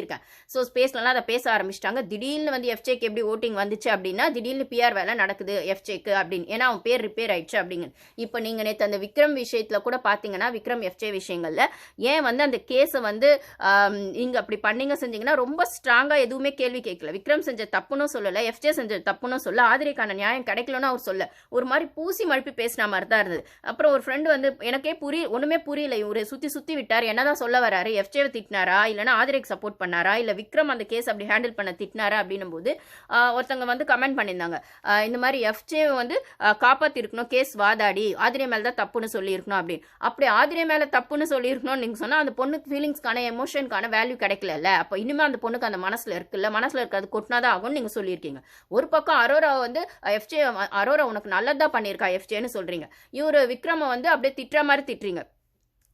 இருக்கேன் ஸோ ஸ்பேஸ்லலாம் அதை பேச ஆரம்பிச்சிட்டாங்க. திடீர்னு வந்து எஃப்ஜேக்கு எப்படி ஓட்டிங் வந்துச்சு அப்படின்னா திடீர்னு பிஆர் வேலை நடக்குது எஃப்ஜேக்கு அப்படின்னு. ஏன்னா அவன் பேர் ரிப்பேர் ஆயிடுச்சு அப்படிங்க இப்போ நீங்கள் நேற்று அந்த விக்ரம் விஷயத்தில் கூட பார்த்தீங்கன்னா விக்ரம் எஃப்ஜே விஷயங்களில் ஏன் வந்து அந்த கேஸை வந்து இங்கே அப்படி பண்ணீங்க செஞ்சீங்கன்னா ரொம்ப ஸ்ட்ராங்காக எதுவுமே கேள்வி கேட்கல. விக்ரம் செஞ்ச தப்புன்னு சொல்லலை எஃப்ஜே செஞ்ச தப்புன்னு சொல்ல ஆதிரிக்கான நியாயம் கிடைக்கலன்னு அவர் சொல்ல. ஒரு மாதிரி பூசி மழுப்பி பேசின மாதிரி தான் இருந்தது. அப்புறம் ஒரு ஃப்ரெண்டு வந்து எனக்கே புரிய ஒன்றுமே புரியல. இவர் சுற்றி சுற்றி விட்டார். என்னதான் சொல்ல வராரு? எஃப்ஜேவை திட்டினாரா? இல்லைனா ஆதிரைக்கு சப்போர்ட் பண்ணாரா? இல்லை விக்ரம் அந்த கேஸ் அப்படி ஹேண்டில் பண்ண திட்டினாரா? அப்படின்னும் போது ஒருத்தவங்க வந்து கமெண்ட் பண்ணியிருந்தாங்க. இந்த மாதிரி எஃப்ஜே வந்து காப்பாற்றிருக்கணும் கேஸ் வாதாடி ஆதிரை மேலே தான் தப்புன்னு சொல்லியிருக்கணும் அப்படின்னு அப்படி ஆதிரியை மேலே தப்புன்னு சொல்லியிருக்கணும்னு நீங்கள் சொன்னால் அந்த பொண்ணுக்கு ஃபீலிங்ஸ்க்கான எமோஷனுக்கான வேல்யூ கிடைக்கலல்ல? அப்போ இனிமேல் அந்த பொண்ணுக்கு அந்த மனசில் இருக்குல்ல? மனசில் இருக்காது கொட்டினாதான் ஆகும்னு நீங்கள் சொல்லியிருக்கீங்க. ஒரு பக்கம் அரோரா வந்து எஃப்ஜே அரோரா உனக்கு நல்லதாக பண்ணியிருக்கா எஃப்ஜேன்னு சொல்கிறீங்க இவர் விக்ரம வந்து அப்படியே திட்டுற மாதிரி திட்டுறீங்க.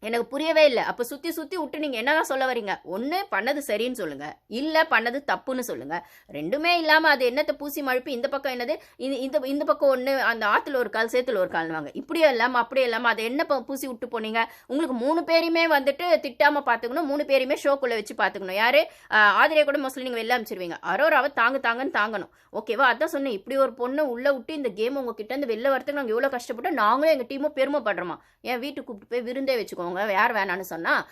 எனக்கு புரியவே இல்லை. அப்போ சுற்றி சுற்றி விட்டு நீங்கள் என்னதான் சொல்ல வரீங்க? ஒன்று பண்ணது சரின்னு சொல்லுங்கள் இல்லை பண்ணது தப்புன்னு சொல்லுங்கள் ரெண்டுமே இல்லாமல் அது என்னத்தை பூசி மழுப்பி இந்த பக்கம் என்னது? இந்த இந்த பக்கம் ஒன்று அந்த ஆற்றுல ஒரு கால் சேத்துல ஒரு கால்னுவாங்க. இப்படியே இல்லாமல் அப்படியே இல்லாமல் அதை என்ன ப- பூசி விட்டு போனீங்க? உங்களுக்கு மூணு பேரையுமே வந்துட்டு திட்டாமல் பார்த்துக்கணும் மூணு பேரையுமே ஷோக்குள்ளே வச்சு பார்த்துக்கணும் யார்? ஆதிரியை கூட மோஸ்ட்லி நீங்கள் வெளில அமைச்சிருவீங்க அரோராவை தாங்க தாங்கன்னு தாங்கணும். ஓகேவா அதான் சொன்னேன். இப்படி ஒரு பொண்ணை உள்ளே விட்டு இந்த கேம் உங்ககிட்ட இருந்து வெளில வரத்துக்கு நாங்கள் எவ்வளோ கஷ்டப்பட்டோம்? நாங்களும் எங்கள் டீமும் பெருமைப்படுறோமா? என் வீட்டுக்கு கூப்பிட்டு போய் விருந்தே வச்சுக்கோங்க. யார் வேணான்னு சொன்னால்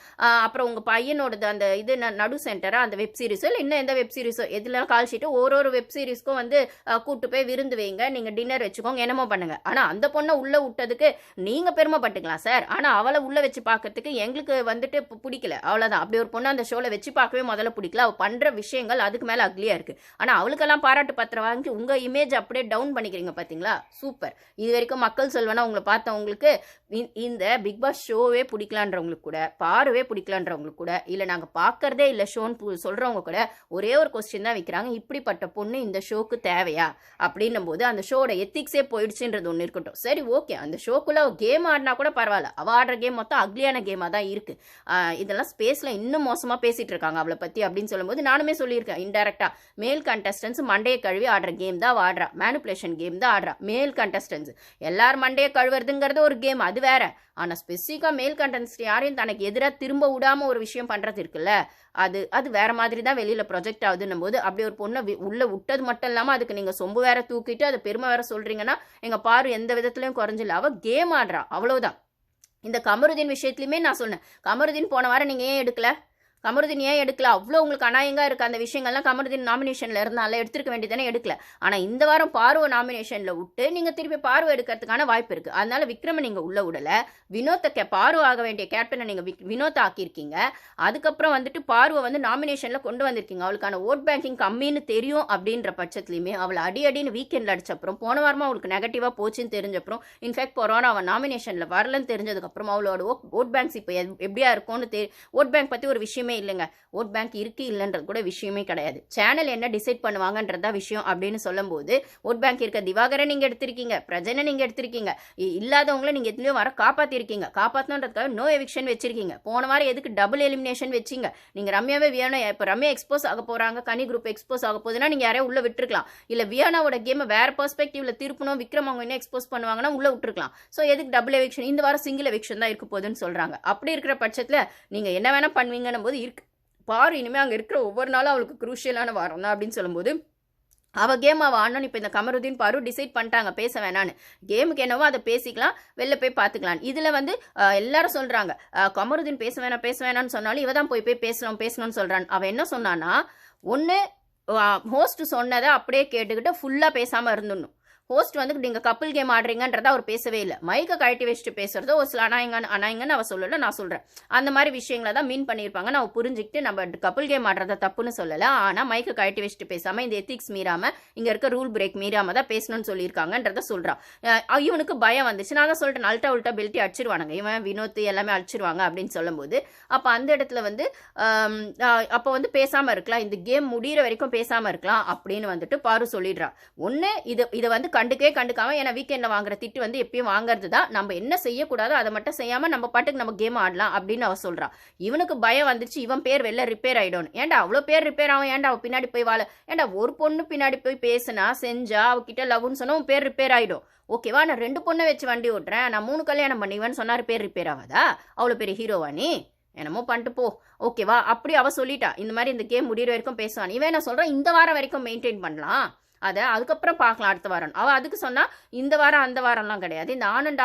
அப்புறம் உங்கள் பையனோடது அந்த இது ந- நடு சென்டரா அந்த வெப் சீரிஸோ இல்லை இன்னும் எந்த வெப் சீரிஸோ எதுலாம் கால் ஷீட்டு ஒரு ஒரு வெப் சீரிஸ்க்கும் வந்து கூப்பிட்டு போய் விருந்து வைங்க நீங்கள் டின்னர் வச்சுக்கோங்க என்னமோ பண்ணுங்க. ஆனால் அந்த பொண்ணை உள்ளே விட்டதுக்கு நீங்கள் பெருமைப்பட்டுக்கலாம் சார் ஆனால் அவளை உள்ளே வச்சு பார்க்கறதுக்கு எங்களுக்கு வந்துட்டு பிடிக்கல. அவ்வளோதான் அப்படி ஒரு பொண்ணை அந்த ஷோவில் வச்சு பார்க்கவே முதல்ல பிடிக்கல. அவள் பண்ணுற விஷயங்கள் அதுக்கு மேலே அக்லியாக இருக்குது ஆனால் அவளுக்கெல்லாம் பாராட்டு பத்திரம் வாங்கி உங்கள் இமேஜ் அப்படியே டவுன் பண்ணிக்கிறீங்க பார்த்தீங்களா சூப்பர் இது வரைக்கும் மக்கள் சொல்வேன்னா உங்களை பார்த்தவங்களுக்கு இந்த பிக் பாஸ் ஷோவே பிடிக்கும் பிடிக்கலான்றவங்களுக்கு கூட பார்வே பிடிக்கலான்றவங்களுக்கு கூட இல்லை நாங்கள் பார்க்கறதே இல்லை ஷோன்னு சொல்கிறவங்க கூட ஒரே ஒரு கொஸ்டின் தான் வைக்கிறாங்க. இப்படிப்பட்ட பொண்ணு இந்த ஷோக்கு தேவையா? அப்படின்னும் போது அந்த ஷோட எத்திக்ஸே போயிடுச்சுன்றது ஒன்று இருக்கட்டும். சரி ஓகே அந்த ஷோக்குள்ள கேம் ஆடினா கூட பரவாயில்ல. அவள் ஆடுற கேம் மொத்தம் அக்லியான கேமாக தான் இருக்குது இதெல்லாம் ஸ்பேஸில் இன்னும் மோசமாக பேசிகிட்டு இருக்காங்க அவளை பற்றி அப்படின்னு சொல்லும்போது நானுமே சொல்லியிருக்கேன் இன்டெரக்டாக மேல் கண்டஸ்டன்ஸ் மண்டையை கழுவி ஆடுற கேம் தான் ஆடுறா. மேனுப்புலேஷன் கேம் தான் ஆடுறா. மேல் கண்டஸ்டன்ஸ் எல்லார் மண்டையை கழுவுறதுங்கிறது ஒரு கேம் அது வேற. ஆனால் ஸ்பெசிஃபிக்காக மேல் இம்பார்ட்டன்ஸ் யாரையும் தனக்கு எதிராக திரும்ப விடாம ஒரு விஷயம் பண்ணுறது இருக்குல்ல? அது அது வேற மாதிரி தான் வெளியில் ப்ரொஜெக்ட் ஆகுதுன்னும் போது அப்படி ஒரு பொண்ணை உள்ளே விட்டது மட்டும் இல்லாமல் அதுக்கு நீங்கள் சொம்பு வேற தூக்கிட்டு அது பெருமை வேற சொல்கிறீங்கன்னா எங்கள் பாரு எந்த விதத்துலையும் குறைஞ்சில்ல. அவள் கேம் ஆடுறா. அவ்வளோதான் இந்த கமருதீன் விஷயத்துலையுமே நான் சொன்னேன். கமருதீன் போன வாரம் நீங்கள் ஏன் எடுக்கலை? கமருதீன் ஏன் எடுக்கல. அவ்வளோ உங்களுக்கு அநாயங்காக இருக்க அந்த விஷயங்கள்லாம் கமருதீன் நாமினேஷனில் இருந்தால எடுத்திருக்க வேண்டியதானே எடுக்கல. ஆனால் இந்த வாரம் பார்வை நாமினேஷனில் விட்டு நீங்கள் திருப்பி பார்வை எடுக்கிறதுக்கான வாய்ப்பு இருக்குது அதனால விக்ரம நீங்கள் உள்ள விடலை. வினோத்தை கே பார்வை ஆக வேண்டிய கேப்டனை நீங்கள் வினோத்தை ஆக்கியிருக்கீங்க. அதுக்கப்புறம் வந்துட்டு பார்வை வந்து நாமினேஷனில் கொண்டு வந்திருக்கீங்க. அவளுக்கான ஓட் பேங்கிங் கம்மின்னு தெரியும் அப்படின்ற பட்சத்துலையுமே அவளை அடி அடின்னு வீக்கெண்டில் அடிச்சப்புறம் போன வாரமாக அவளுக்கு நெகட்டிவாக போச்சுன்னு தெரிஞ்சப்புறம் இன்ஃபேக்ட் போகிறோம் அவன் நாமினேஷனில் வரலன்னு தெரிஞ்சதுக்கப்புறம் அவளோட ஓட் ஓட் பேங்க்ஸ் இப்போ எப்படியா இருக்கும்னு தெரி ஓட் பேங்க் பற்றி ஒரு விஷயமே இல்லைங்க. ஓட் பேங்க் இருக்கு இல்லைன்றது கூட விஷயமே கிடையாது. சேனல் என்ன டிசைட் பண்ணுவாங்கன்றதா விஷயம் அப்படின்னு சொல்லும்போது ஓட் பேங்க் இருக்க திவாகரை நீங்கள் எடுத்திருக்கீங்க பிரஜனை நீங்கள் எடுத்திருக்கீங்க இல்லாதவங்கள நீங்கள் எதுலையோ வர காப்பாற்றிருக்கீங்க காப்பாற்றணுன்றதுக்காக நோ எவிக்ஷன் வச்சிருக்கீங்க. போன வாரம் எதுக்கு டபுள் எலிமினேஷன் வச்சிங்க? நீங்கள் ரம்யாவே வியானா இப்போ ரம்யா எக்ஸ்போஸ் ஆக போகிறாங்க கனி குரூப் எக்ஸ்போஸ் ஆக போகுதுன்னா நீங்கள் யாரையும் உள்ள விட்டுருக்கலாம். இல்லை வியானாவோட கேமை வேற பெர்ஸ்பெக்டிவில் திருப்பணும் விக்ரம் அவங்க என்ன எக்ஸ்போஸ் பண்ணுவாங்கன்னா உள்ள விட்டுருக்கலாம். ஸோ எதுக்கு டபுள் எவிக்ஷன் இந்த வாரம் சிங்கிள் எவிக்ஷன் தான் இருக்க போகுதுன்னு சொல்கிறாங்க அப்படி இருக்கிற பட்சத்தில் நீங்கள் என்ன வேணால் பண்ணுவீங்கன்னும் போது இருக்கு. பாரு இனிமேல் அங்கே இருக்கிற ஒவ்வொரு நாளும் அவளுக்கு குரூஷியலான வாரம் தான் அப்படின்னு சொல்லும்போது அவள் கேம் அவள் ஆடணும் இப்போ இந்த கமருதீன் பாரு டிசைட் பண்ணிட்டாங்க. பேச வேணான்னு கேமுக்கு என்னவோ அதை பேசிக்கலாம் வெளில போய் பார்த்துக்கலாம். இதில் வந்து எல்லாரும் சொல்கிறாங்க கமருதீன் பேச வேணாம் பேச வேணாம்னு சொன்னாலும் இவ தான் போய் போய் பேசணும் பேசணும்னு சொல்கிறான் அவன் என்ன சொன்னான்னா ஒன்று ஹோஸ்ட் சொன்னதை அப்படியே கேட்டுக்கிட்டு ஃபுல்லாக பேசாமல் இருந்துடணும். ஹோஸ்ட் வந்து நீங்கள் கப்பிள் கேம் ஆடுறீங்கன்றத அவர் பேசவே இல்லை. மைக்கை கழட்டி வச்சுட்டு பேசுகிறதோ ஒரு சில அநாயங்கன்னு அநாயங்கன்னு அவள் சொல்லலை நான் சொல்கிறேன் அந்த மாதிரி விஷயங்களை தான் மீன் பண்ணியிருப்பாங்க. நான் புரிஞ்சுக்கிட்டு நம்ம கப்பிள் கேம் ஆடுறத தப்புன்னு சொல்லலை. ஆனால் மைக்கை கழட்டி வச்சுட்டு பேசாமல் இந்த எத்திக்ஸ் மீறாமல் இங்கே இருக்க ரூல் பிரேக் மீறாமல் தான் பேசணும்னு சொல்லியிருக்காங்கன்றத சொல்கிறான் இவனுக்கு பயம் வந்துச்சு. நான் தான் சொல்லிட்டேன் அல்ட்டா உல்ட்டா பெல்ட்டி அடிச்சிருவானுங்க. இவன் வினோத் எல்லாமே அடிச்சிருவாங்க அப்படின்னு சொல்லும்போது அப்போ அந்த இடத்துல வந்து அப்போ வந்து பேசாமல் இருக்கலாம். இந்த கேம் முடியிற வரைக்கும் பேசாமல் இருக்கலாம் அப்படின்னு வந்துட்டு பாரு சொல்லிடுறான். ஒன்று இது இதை வந்து கண்டுக்கே கண்டுக்காமல் ஏன்னா வீக்கெண்டில் வாங்குற திட்டு வந்து எப்பயும் வாங்குறது தான் நம்ம என்ன செய்யக்கூடாதோ அதை மட்டும் செய்யாமல் நம்ம பாட்டுக்கு நம்ம கேம் ஆடலாம் அப்படின்னு அவ சொல்கிறான் இவனுக்கு பயம் வந்துச்சு இவன் பேர் வெளில ரிப்பேர் ஆகிடும் ஏன்டா அவ்வளோ பேர் ரிப்பேர் ஆகும் ஏன்டா அவள் பின்னாடி போய் வாழ? ஏன்டா ஒரு பொண்ணு பின்னாடி போய் பேசுனா செஞ்சா அவகிட்ட லவ்னு சொன்னால் உன் பேர் ரிப்பேர் ஆகிடும் ஓகேவா நான் ரெண்டு பொண்ணை வச்சு வண்டி ஓட்டுறேன் நான் மூணு கல்யாணம் பண்ணிவேன்னு சொன்னார் பேர் ரிப்பேர் ஆகாதா? அவ்வளோ பெரிய ஹீரோவா நீ? என்னமோ பண்ணிட்டு போ. ஓகேவா அப்படி அவ சொல்லிட்டா. இந்த மாதிரி இந்த கேம் முடிகிற வரைக்கும் பேசுவான். இவன் என்ன சொல்கிறான் இந்த வாரம் வரைக்கும் மெயின்டைன் பண்ணலாம். அதை அதுக்கப்புறம் பார்க்கலாம் அடுத்த வாரம். அவள் அதுக்கு சொன்னா இந்த வாரம் அந்த வாரம்லாம் கிடையாது. இந்த ஆன் அண்ட் ஆஃப்